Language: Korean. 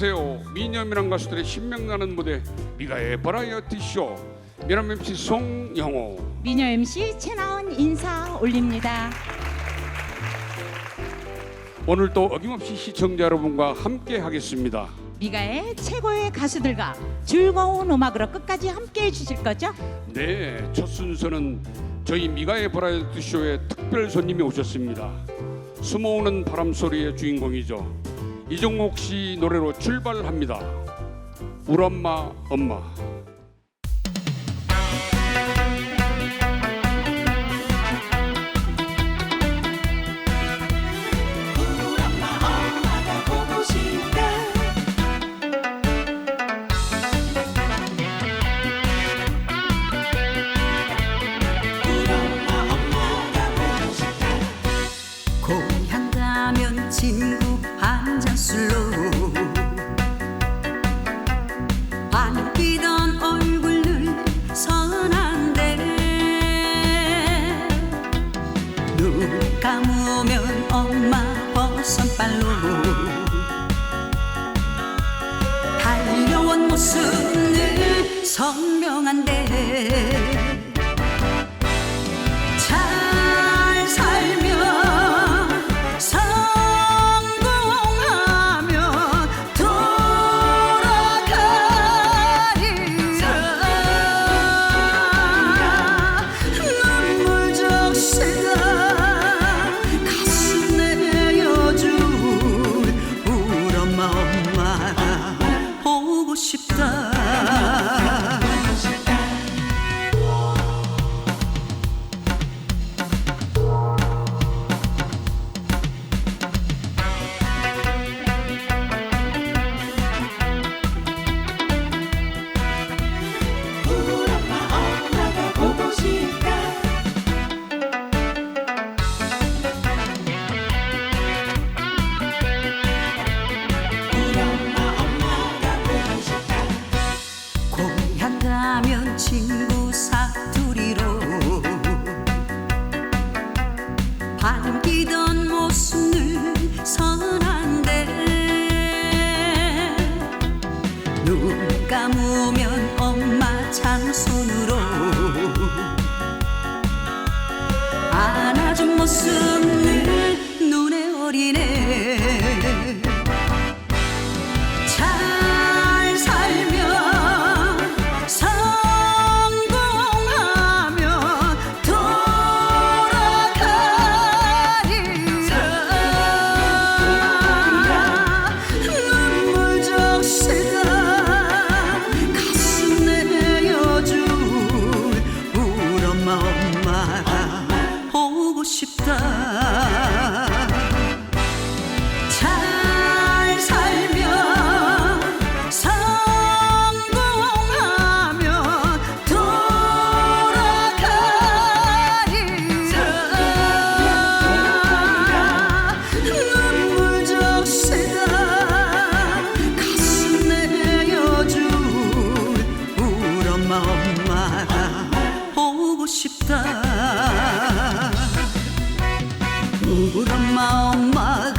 안녕하세요. 미녀미랑 가수들의 신명나는 무대 미가의 버라이어티 쇼 미남 MC 송영호. 미녀 MC 채나온 인사 올립니다. 오늘도 어김없이 시청자 여러분과 함께 하겠습니다. 미가의 최고의 가수들과 즐거운 음악으로 끝까지 함께 해 주실 거죠? 네, 첫 순서는 저희 미가의 버라이어티 쇼에 특별 손님이 오셨습니다. 숨어오는 바람 소리의 주인공이죠. 이종옥 씨 노래로 출발합니다. 우리 엄마 엄마. 눈 감으면 엄마 버선발로 달려온 모습 늘 선명한데 보고 엄 엄마 엄마